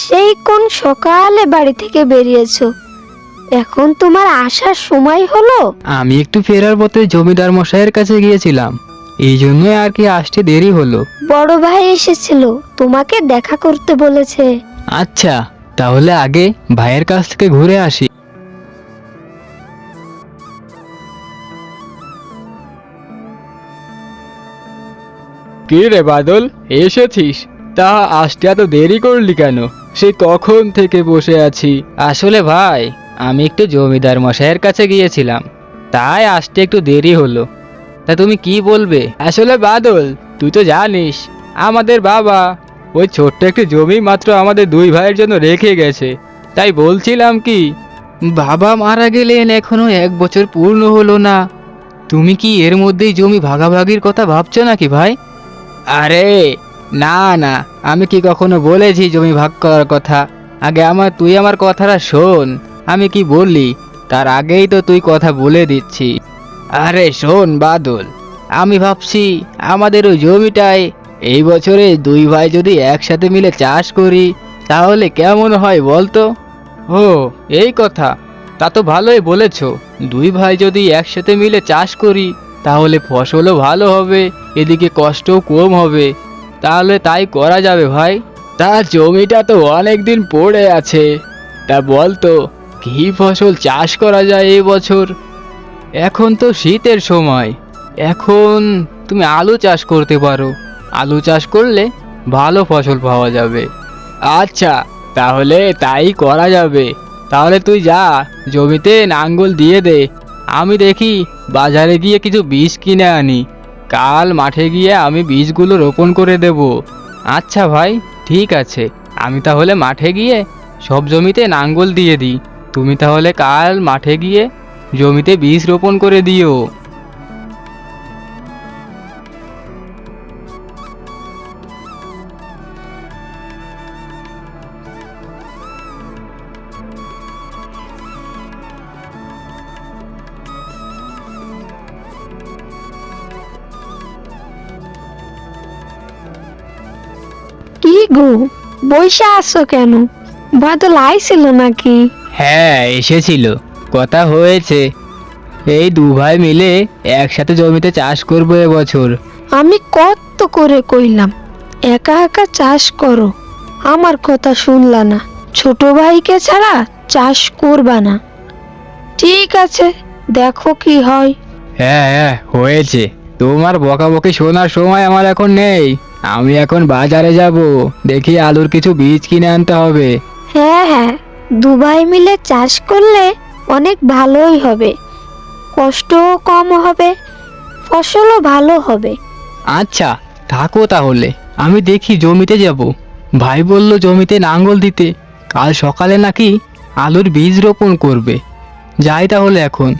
সেই কোন সকালে বাড়ি থেকে বেরিয়েছো? এখন তোমার আসার সময় হলো? আমি একটু ফেরার পথে জমিদার মশাইয়ের কাছে গিয়েছিলাম। এই জন্যই আর কি আসতে দেরি হলো। বড় ভাই এসেছিল তোমাকে দেখা করতে বলেছে। আচ্ছা তাহলে আগে ভাইয়ের কাছ থেকে ঘুরে আসি। কি রে বাদল এসেছিস? তা আসতে এত দেরি করলি কেন? সে কখন থেকে বসে আছি। আসলে ভাই আমি একটু জমিদার মশাইয়ের কাছে গিয়েছিলাম। তাই আসতে একটু দেরি হলো। তা তুমি কি বলবে? আসলে বাদল তুই তো জানিস আমাদের বাবা ওই ছোট্ট একটি জমি মাত্র আমাদের দুই ভাইয়ের জন্য রেখে গেছে। তাই বলছিলাম কি বাবা মারা গেলেন এখনও এক বছর পূর্ণ হলো না। তুমি কি এর মধ্যেই জমি ভাগাভাগির কথা ভাবছ নাকি ভাই? আরে না না, আমি কি কখনো বলেছি জমি ভাগ করার কথা? আগে আমার, তুই আমার কথাটা শোন। আমি কি বললি? তার আগেই তো তুই কথা বলে দিচ্ছি। আরে শোন, বাদল। আমি ভাবছি আমাদের ওই জমিটায় এই বছরে দুই ভাই যদি একসাথে মিলে চাষ করি, তাহলে কেমন হয় বলতো? ও, এই কথা। তা তো ভালোই বলেছ। দুই ভাই যদি একসাথে মিলে চাষ করি, তাহলে ফসলও ভালো হবে, এদিকে কষ্টও কম হবে। তাহলে তাই করা যাবে ভাই। তার জমিটা তো অনেক দিন পড়ে আছে। তা বলতো কি ফসল চাষ করা যায় এই বছর? এখন তো শীতের সময়। এখন তুমি আলু চাষ করতে পারো। আলু চাষ করলে ভালো ফসল পাওয়া যাবে। আচ্ছা তাহলে তাই করা যাবে। তাহলে তুই যা, জমিতে নাঙ্গল দিয়ে দে। আমি দেখি বাজারে গিয়ে কিছু বীজ কিনে আনি। কাল মাঠে গিয়ে আমি বীজগুলো রোপণ করে দেব। আচ্ছা ভাই, ঠিক আছে। আমি তাহলে মাঠে গিয়ে সব জমিতে নাঙ্গল দিয়ে দিই। তুমি তাহলে কাল মাঠে গিয়ে জমিতে বীজ রোপণ করে দিও। গো বৈশা আসছো কেন? বাদল আইছিল নাকি? হ্যাঁ এসেছিল। কথা হয়েছে। এই দু ভাই মিলে একসাথে জমিতে চাষ করব এবছর। আমি কত করে কইলাম একা একা চাষ করো। আমার কথা শুনলা না। ছোট ভাইকে ছাড়া চাষ করবা না। ঠিক আছে দেখো কি হয়। হ্যাঁ হ্যাঁ হয়েছে। তোমার বকাবকি শোনার সময় আমার এখন নেই। আমি এখন বাজারে যাব। দেখি আলুর কিছু বীজ কিনে আনতে হবে। হ্যাঁ হ্যাঁ। দুবাই মিলে চাষ করলে অনেক ভালোই হবে। কষ্টও কম হবে ফসলও ভালো হবে। আচ্ছা থাকো তাহলে। আমি দেখি জমিতে যাব। ভাই বলল জমিতে নাঙ্গল দিতে। কাল সকালে নাকি আলুর বীজ রোপণ করবে। যাই তাহলে এখন।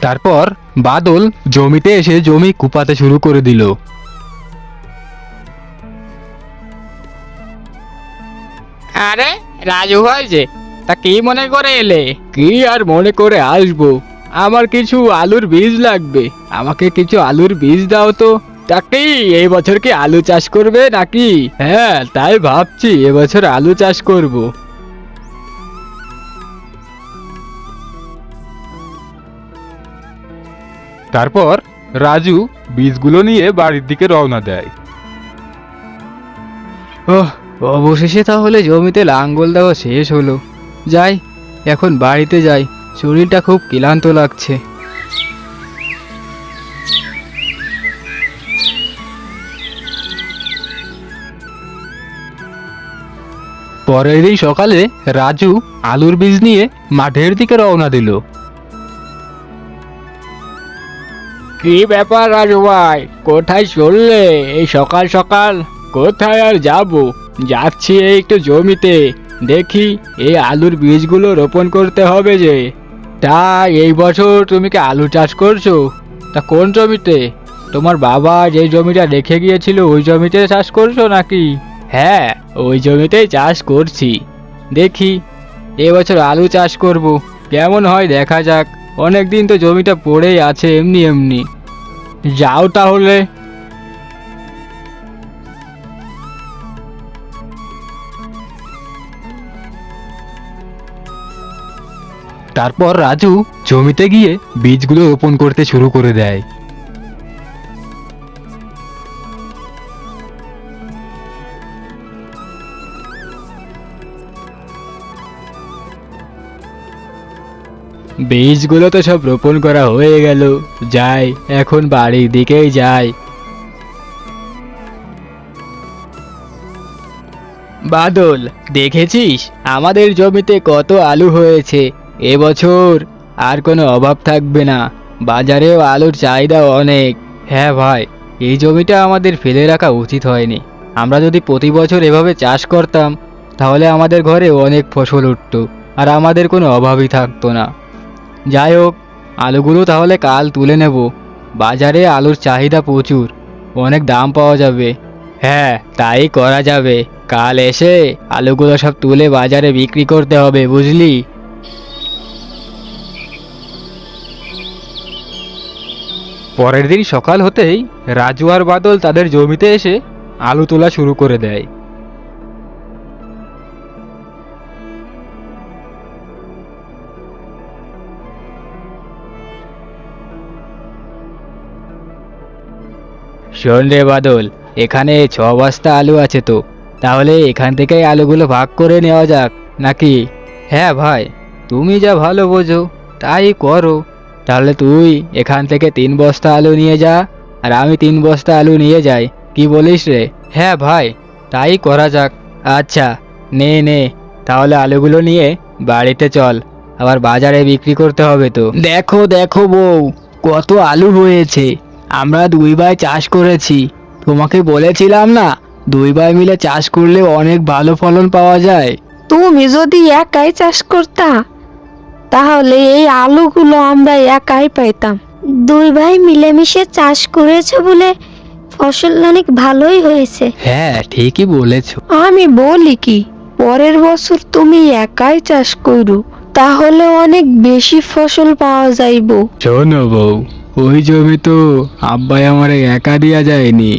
তারপর বাদল জমিতে এসে জমি কুপাতে শুরু করে দিল। আরে রাজু ভাই যে তা কি মনে করে এলে? কি আর মনে করে আসব? আমার কিছু আলুর বীজ লাগবে। আমাকে কিছু আলুর বীজ দাও তো। তা কি এই বছর কি আলু চাষ করবে নাকি? হ্যাঁ তাই ভাবছি এবছর আলু চাষ করব। তারপর রাজু বীজগুলো নিয়ে বাড়ির দিকে রওনা দেয়। ওহ, অবশেষে তাহলে জমিতে লাঙ্গল দেওয়া শেষ হলো। যাই, এখন বাড়িতে যাই, শরীরটা খুব ক্লান্ত লাগছে। পরের দিন সকালে রাজু আলুর বীজ নিয়ে মাঠের দিকে রওনা দিল। কি ব্যাপার রাজু ভাই কোথায় চললে এই সকাল সকাল? কোথায় আর যাব? যাচ্ছি এই একটু জমিতে। দেখি এই আলুর বীজগুলো রোপণ করতে হবে যে। তা এই বছর তুমি কি আলু চাষ করছ? তা কোন জমিতে? তোমার বাবা যে জমিটা রেখে গিয়েছিল ওই জমিতে চাষ করছ নাকি? হ্যাঁ ওই জমিতেই চাষ করছি। দেখি এবছর আলু চাষ করব। কেমন হয় দেখা যাক। অনেক দিন তো জমিটা পড়েই আছে, এমনি এমনি। যাও তাহলে। তারপর রাজু জমিতে গিয়ে বীজগুলো রোপণ করতে শুরু করে দেয়। বীজগুলো তো সব রোপণ করা হয়ে গেল। যাই, এখন বাড়ির দিকেই যাই। বাদল, দেখেছিস? আমাদের জমিতে কত আলু হয়েছে। এবছর আর কোনো অভাব থাকবে না। বাজারেও আলুর চাহিদা অনেক। হ্যাঁ ভাই, এই জমিটা আমাদের ফেলে রাখা উচিত হয়নি। আমরা যদি প্রতি বছর এভাবে চাষ করতাম, তাহলে আমাদের ঘরে অনেক ফসল উঠতো, আর আমাদের কোনো অভাবই থাকতো না। যাই হোক, আলুগুলো তাহলে কাল তুলে নেব। বাজারে আলুর চাহিদা প্রচুর, অনেক দাম পাওয়া যাবে। হ্যাঁ তাই করা যাবে। কাল এসে আলুগুলো সব তুলে বাজারে বিক্রি করতে হবে, বুঝলি? পরের দিন সকাল হতেই রাজু আর বাদল তাদের জমিতে এসে আলু তোলা শুরু করে দেয়। শোন রে বাদল, এখানে ছ বস্তা আলু আছে তো। তাহলে এখান থেকেই আলুগুলো ভাগ করে নেওয়া যাক, নাকি? হ্যাঁ ভাই, তুমি যা ভালো বোঝো, তাই করো। তাহলে তুই এখান থেকে তিন বস্তা আলু নিয়ে যা, আর আমি তিন বস্তা আলু নিয়ে যাই, কি বলিস রে? হ্যাঁ ভাই, তাই করা যাক। আচ্ছা নে নে, তাহলে আলুগুলো নিয়ে বাড়িতে চল, আবার বাজারে বিক্রি করতে হবে তো। দেখো দেখো বউ, কত আলু হয়েছে। আমরা দুই ভাই চাষ করেছি। তোমাকে বলেছিলাম না দুই ভাই মিলে চাষ করলে অনেক ভালো ফলন পাওয়া যায়। তুমি যদি একাই চাষ করতা তাহলে এই আলুগুলো আমরা একাই পাইতাম। দুই ভাই মিলেমিশে চাষ করেছে বলে ফসল অনেক ভালোই হয়েছে। হ্যাঁ ঠিকই বলেছ। আমি বলি কি পরের বছর তুমি একাই চাষ করো তাহলে অনেক বেশি ফসল পাওয়া যাইব। শোনো বউ ওই জমি তো আব্বাই আমার একা দেওয়া যায়নি।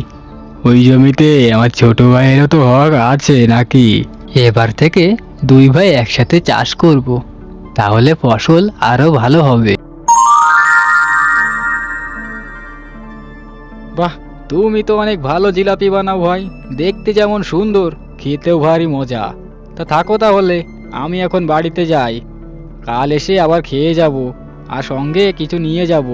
ওই জমিতে আমার ছোট ভাইয়েরও তো হক আছে নাকি? এবার থেকে দুই ভাই একসাথে চাষ করব তাহলে ফসল আরও ভালো হবে। বাহ তুমি তো অনেক ভালো জিলাপি বানাও ভাই দেখতে যেমন সুন্দর খেতেও ভারী মজা। তা থাকো তাহলে আমি এখন বাড়িতে যাই। কাল এসে আবার খেয়ে যাব আর সঙ্গে কিছু নিয়ে যাব।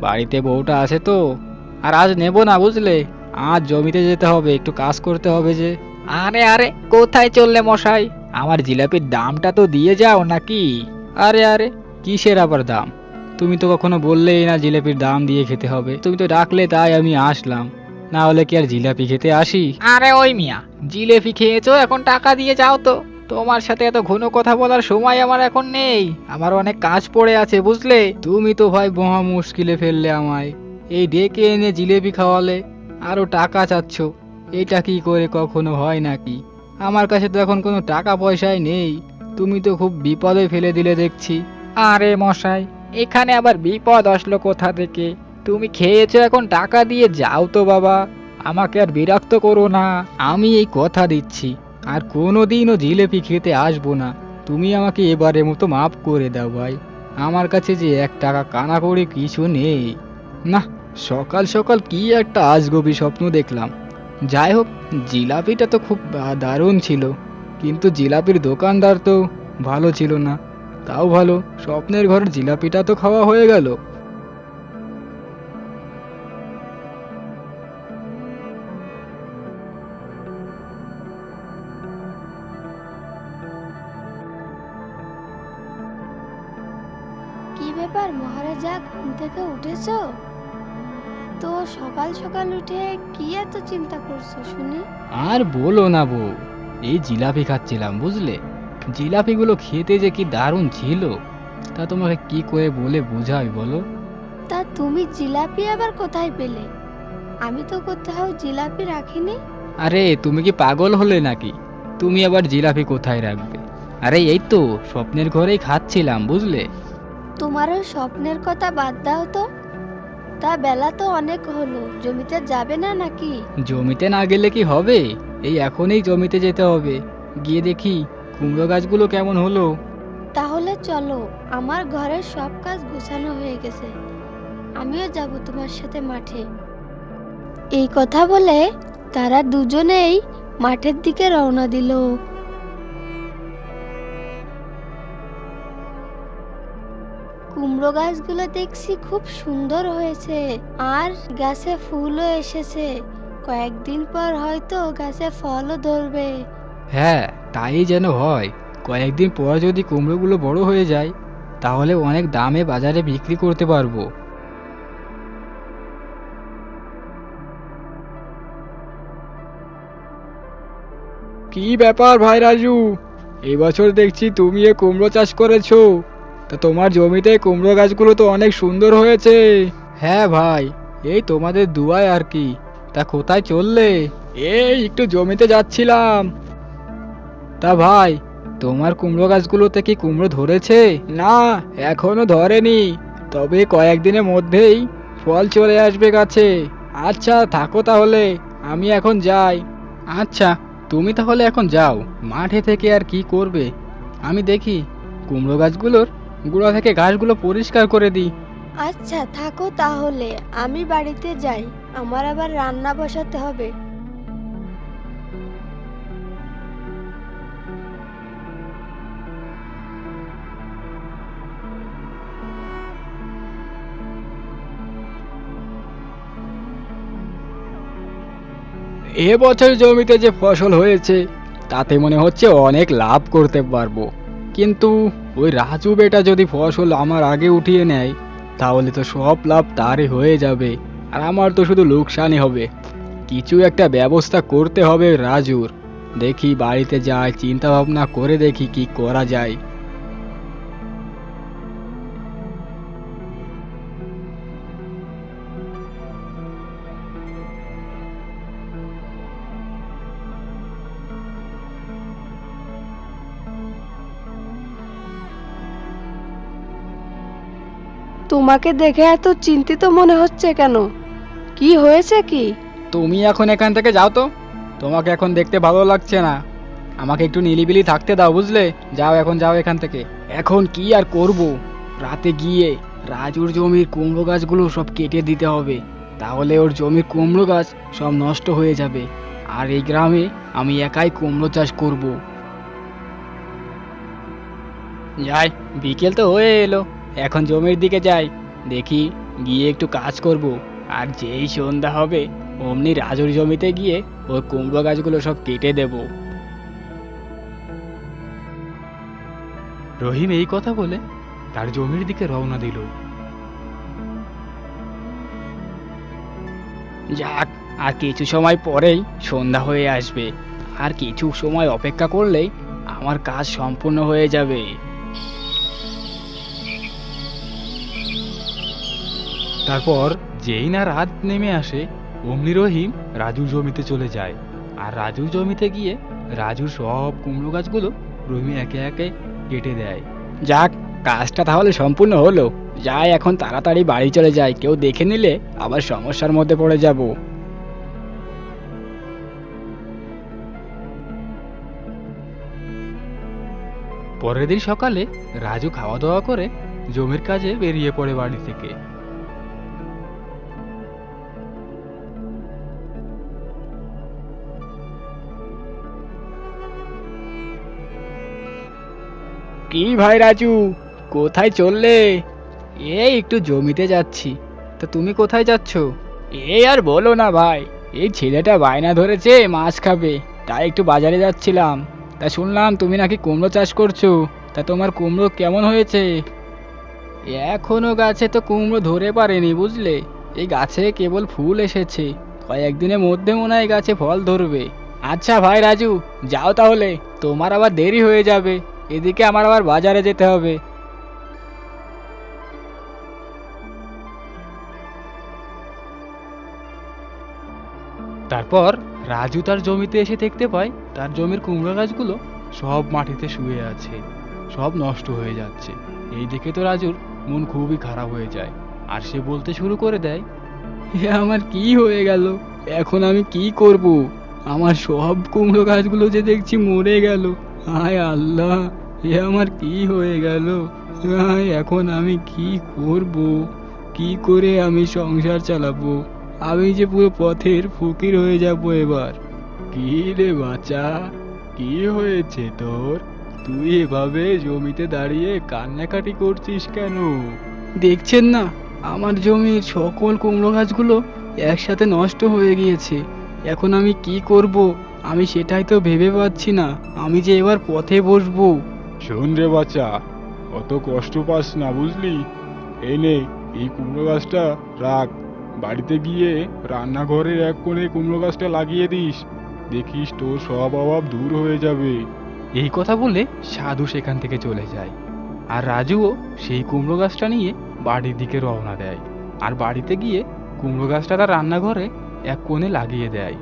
বাড়িতে বউটা আছে তো আর আজ নেব না বুঝলে? আজ জমিতে যেতে হবে একটু কাজ করতে হবে যে। আরে আরে কোথায় চললে মশাই? আমার জিলাপির দামটা তো দিয়ে যাও নাকি? আরে আরে কিসের আবার দাম? তুমি তো কখনো বললেই না জিলাপির দাম দিয়ে খেতে হবে। তুমি তো ডাকলে তাই আমি আসলাম। না হলে কি আর জিলাপি খেতে আসি? আরে ওই মিয়া জিলেপি খেয়েছো এখন টাকা দিয়ে যাও তো। তোমার সাথে এত ঘন কথা বলার সময় আমার এখন নেই। আমার অনেক কাজ পড়ে আছে, বুঝলে? তুমি তো ভাই মহা মুশকিলে ফেললে আমায়। এই ডেকে এনে জিলেপি খাওয়ালে। আরও টাকা চাচ্ছ। এটা কি করে কখনো হয় নাকি? আমার কাছে তো এখন কোনো টাকা পয়সাই নেই। তুমি তো খুব বিপদে ফেলে দিলে দেখছি। আরে মশাই, এখানে আবার বিপদ আসলো কোথা থেকে? তুমি খেয়েছো এখন টাকা দিয়ে যাও তো বাবা। আমাকে আর বিরক্ত করো না। আমি এই কথা দিচ্ছি। আর কোনোদিনও জিলেপি খেতে আসব না। তুমি আমাকে এবারের মতো মাফ করে দাও ভাই। আমার কাছে যে এক টাকা কানা করে কিছু নেই। না সকাল সকাল কি একটা আজগবি স্বপ্ন দেখলাম। যাই হোক, জিলাপিটা তো খুব দারুণ ছিল। কিন্তু জিলাপির দোকানদার তো ভালো ছিল না। তাও ভালো, স্বপ্নের ঘরের জিলাপিটা তো খাওয়া হয়ে গেল। কি ব্যাপার মহারাজা? ঘুম থেকে উঠেছ? তো সকাল সকাল উঠে কি এত চিন্তা করছ শুনি। আর বলো না বউ এই জিলাপি খাচ্ছিলাম বুঝলে? জিলাপিগুলো খেতে যে কি দারুণ ছিল তা তোমাকে কি করে বলে বোঝাই বলো? তা তুমি জিলাপি আবার কোথায় পেলে? আমি তো কোথাও জিলাপি রাখিনি। আরে তুমি কি পাগল হলে নাকি? তুমি আবার জিলাপি কোথায় রাখবে? আরে এই তো স্বপ্নের ঘরেই খাচ্ছিলাম বুঝলে? তোমারও স্বপ্নের কথা বাদ দাও তো। তা বেলা তো অনেক হলো জমিতে যাবে না নাকি? জমিতে না গেলে কি হবে? এই এখনই জমিতে যেতে হবে। গিয়ে দেখি কুমড়ো গাছগুলো কেমন হলো। তাহলে চলো আমার ঘরের সব কাজ গোছানো হয়ে গেছে। আমিও যাব তোমার সাথে মাঠে। এই কথা বলে তারা দুজনেই মাঠের দিকে রওনা দিল। কুমড়ো গাছগুলো দেখছি খুব সুন্দর হয়েছে, আর গাছে ফুলও এসেছে। কয়েকদিন পর হয়তো গাছে ফলও ধরবে। হ্যাঁ তাই যেন হয়। কয়েকদিন পর যদি কুমড়োগুলো বড় হয়ে যায়, তাহলে অনেক দামে বাজারে বিক্রি করতে পারব। কি ব্যাপার ভাই রাজু? এই বছর দেখছি তুমি এ কুমড়ো চাষ করেছ। তা তোমার জমিতে কুমড়ো গাছগুলো তো অনেক সুন্দর হয়েছে। হ্যাঁ ভাই এই তোমাদের দুয়ায় আর কি। তা কোথায় চললে? এই একটু জমিতে যাচ্ছিলাম। তা ভাই তোমার কুমড়ো গাছগুলোতে কি কুমড়ো ধরেছে? না এখনও ধরেনি। তবে কয়েকদিনের মধ্যেই ফল চলে আসবে গাছে। আচ্ছা থাকো তাহলে আমি এখন যাই। আচ্ছা তুমি তাহলে এখন যাও মাঠে থেকে আর কি করবে? আমি দেখি কুমড়ো গাছগুলোর গোড়া থেকে ঘাসগুলো পরিষ্কার করে দিই। আচ্ছা থাকো তাহলে। আমি বাড়িতে যাই। আমার আবার রান্না বসাতে হবে। এ বছর জমিতে যে ফসল হয়েছে তাতে মনে হচ্ছে অনেক লাভ করতে পারব। কিন্তু ওই রাজু বেটা যদি ফসল আমার আগে উঠিয়ে নেয়, তাহলে তো সব লাভ তারই হয়ে যাবে, আর আমার তো শুধু লোকসানই হবে। কিছু একটা ব্যবস্থা করতে হবে রাজুর। দেখি বাড়িতে যাই চিন্তা ভাবনা করে দেখি কি করা যায়। তোমাকে দেখে এত চিন্তিত মনে হচ্ছে কেন? কি হয়েছে কি? তুমি এখন এখান থেকে যাও তো। তোমাকে এখন দেখতে ভালো লাগছে না। আমাকে একটু নিলিবিলি থাকতে দাও, বুঝলে? যাও এখন, যাও এখান থেকে। এখন কি আর করব? রাতে গিয়ে রাজুর জমির কুমড়ো গাছগুলো সব কেটে দিতে হবে। তাহলে ওর জমির কুমড়ো গাছ সব নষ্ট হয়ে যাবে। আর এই গ্রামে আমি একাই কুমড়ো চাষ করব। যাই, বিকেল তো হয়ে এলো। এখন জমির দিকে যাই দেখি গিয়ে একটু কাজ করব। আর যেই সন্ধ্যা হবে অমনি রাজুর জমিতে গিয়ে ওর কুমড়ো গাছগুলো সব কেটে দেব। রহিম এই কথা বলে তার জমির দিকে রওনা দিল। যাক আর কিছু সময় পরেই সন্ধ্যা হয়ে আসবে। আর কিছু সময় অপেক্ষা করলেই আমার কাজ সম্পূর্ণ হয়ে যাবে। তারপর যেই না রাত নেমে আসে অমনি রহিম রাজুর জমিতে চলে যায়। আর রাজুর জমিতে গিয়ে রাজুর সব কুমড়ো গাছগুলো রহিম একে একে কেটে দেয়। যাক কাজটা তাহলে সম্পূর্ণ হলো। যাই এখন তাড়াতাড়ি বাড়ি চলে যায় কেউ দেখে নিলে আবার সমস্যার মধ্যে পড়ে যাব। পরের দিন সকালে রাজু খাওয়া দাওয়া করে জমির কাজে বেরিয়ে পড়ে বাড়ি থেকে। কি ভাই রাজু? কোথায় চললে? এই একটু জমিতে যাচ্ছি। তা তুমি কোথায় যাচ্ছ? এই আর বলো না ভাই, এই ছেলেটা বায়না ধরেছে, মাছ খাবে। তাই একটু বাজারে যাচ্ছিলাম। তা শুনলাম তুমি নাকি কুমড়ো চাষ করছ। তা তোমার কুমড়ো কেমন হয়েছে? এখনও গাছে তো কুমড়ো ধরে পারেনি, বুঝলে? এই গাছে কেবল ফুল এসেছে। কয়েকদিনের মধ্যে মনে হয় গাছে ফল ধরবে। আচ্ছা ভাই রাজু, যাও তাহলে। তোমার আবার দেরি হয়ে যাবে। এদিকে আমার আবার বাজারে যেতে হবে। তারপর রাজু তার জমিতে এসে দেখতে পায়, তার জমির কুমড়ো গাছগুলো সব মাটিতে শুয়ে আছে, সব নষ্ট হয়ে যাচ্ছে। এই দেখে তো রাজুর মন খুবই খারাপ হয়ে যায়। আর সে বলতে শুরু করে দেয় আমার কি হয়ে গেল? এখন আমি কি করব? আমার সব কুমড়ো গাছগুলো যে দেখছি মরে গেল। হায় আল্লাহ, এ আমার কি হয়ে গেল? এখন আমি কি করব? কি করে আমি সংসার চালাবো? আমি যে পুরো পথের ফকির হয়ে যাব এবার। কি রে বাচ্চা, কি হয়েছে তোর? তুই এভাবে জমিতে দাঁড়িয়ে কান্নাকাটি করছিস কেন? দেখছেন না, আমার জমির সকল কুমড়ো গাছগুলো একসাথে নষ্ট হয়ে গিয়েছে। এখন আমি কি করব? আমি সেটাই তো ভেবে পাচ্ছি না। আমি যে এবার পথে বসবো। শোন রে বাচ্চা অত কষ্ট পাস না বুঝলি? এই নে এই কুমড়ো গাছটা রাখ। বাড়িতে গিয়ে রান্নাঘরের এক কোণে কুমড়ো গাছটা লাগিয়ে দিস। দেখিস তোর সব অভাব দূর হয়ে যাবে। এই কথা বলে সাধু সেখান থেকে চলে যায়। আর রাজুও সেই কুমড়ো গাছটা নিয়ে বাড়ির দিকে রওনা দেয়। আর বাড়িতে গিয়ে কুমড়ো গাছটা তার রান্নাঘরে এক কোণে লাগিয়ে দেয়।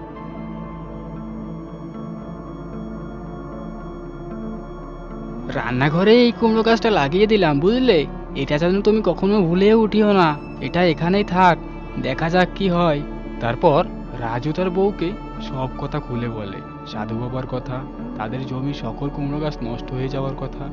রান্নাঘরে এই কুমড়ো গাছটা লাগিয়ে দিলাম, বুঝলে? এটা যেন তুমি কখনো ভুলে উঠিও না। এটা এখানেই থাক, দেখা যাক কি হয়। তারপর রাজু তার বউকে সব কথা খুলে বলে। সাধু বাবার কথা, তাদের জমি সকল কুমড়ো গাছ নষ্ট হয়ে যাওয়ার কথা।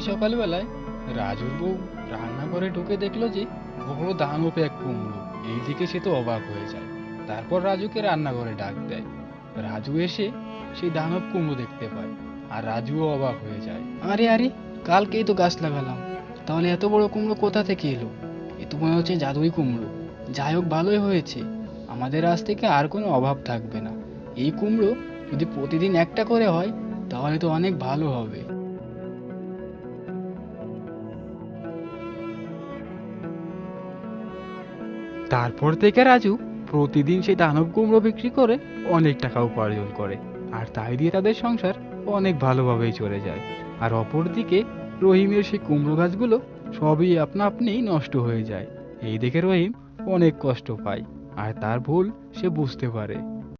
সকালবেলায় রাজুর বউ রান্নাঘরে ঢুকে দেখল যে বড় দানব এক কুমড়ো। এইদিকে সে তো অবাক হয়ে যায়। তারপর রাজুকে রান্নাঘরে ডাক দেয়। রাজু এসে সেই দানব কুমড়ো দেখতে পায় আর রাজুও অবাক হয়ে যায়। আরে আরে, কালকেই তো গাছ লাগালাম। তাহলে এত বড় কুমড়ো কোথা থেকে এলো? এ তো মনে হচ্ছে জাদুই কুমড়ো। যাই হোক, ভালোই হয়েছে। আমাদের আজ থেকে আর কোনো অভাব থাকবে না। এই কুমড়ো যদি প্রতিদিন একটা করে হয়, তাহলে তো অনেক ভালো হবে। তারপর থেকে রাজু প্রতিদিন সেই দানব কুমড়ো বিক্রি করে অনেক টাকা উপার্জন করে। আর তাই দিয়ে তাদের সংসার অনেক ভালোভাবেই চলে যায়। আর অপরদিকে রহিমের সেই কুমড়ো গাছগুলো সবই আপনা আপনি নষ্ট হয়ে যায়। এই দেখে রহিম অনেক কষ্ট পায়। আর তার ভুল সে বুঝতে পারে।